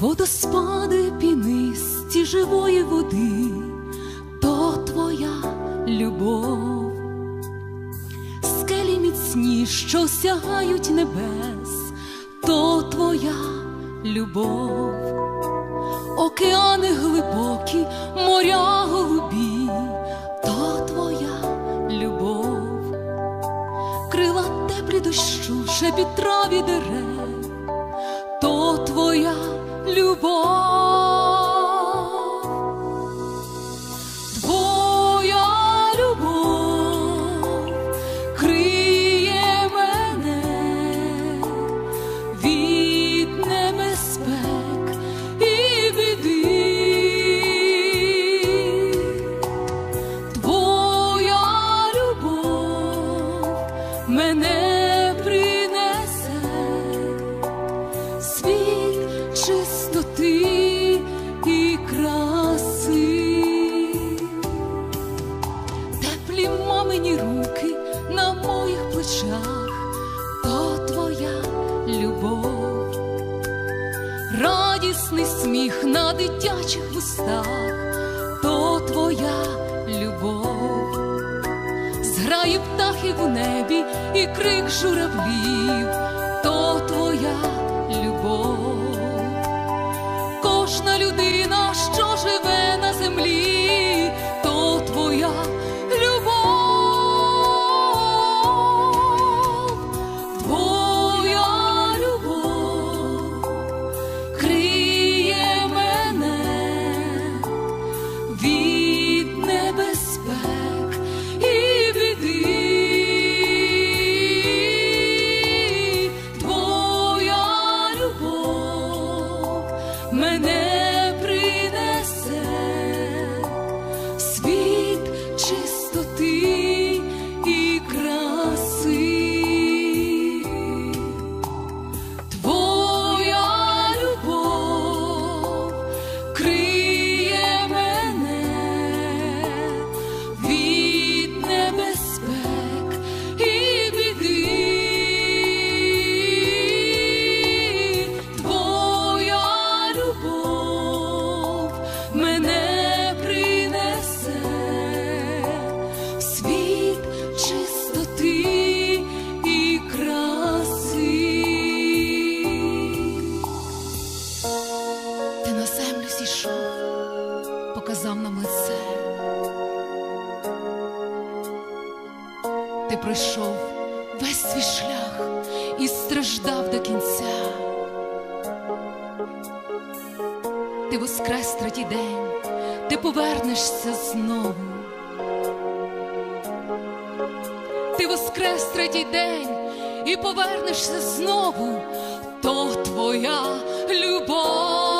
Водоспади пінисті живої води, то твоя любов, скелі міцні, що сягають небес, то твоя любов, океани глибокі, моря голубі, то твоя любов, крила теплі дощу, шепіт траві дерев, то твоя любов. Чистоти і краси, теплі мамині руки на моїх плечах, то твоя любов, радісний сміх на дитячих вустах, то твоя любов, зграє птахів у небі і крик журавлів, то твоя любов, показав нам лице. Ти пройшов весь свій шлях і страждав до кінця. Ти воскрес третій день, ти повернешся знову. Ти воскрес третій день і повернешся знову, то твоя любов.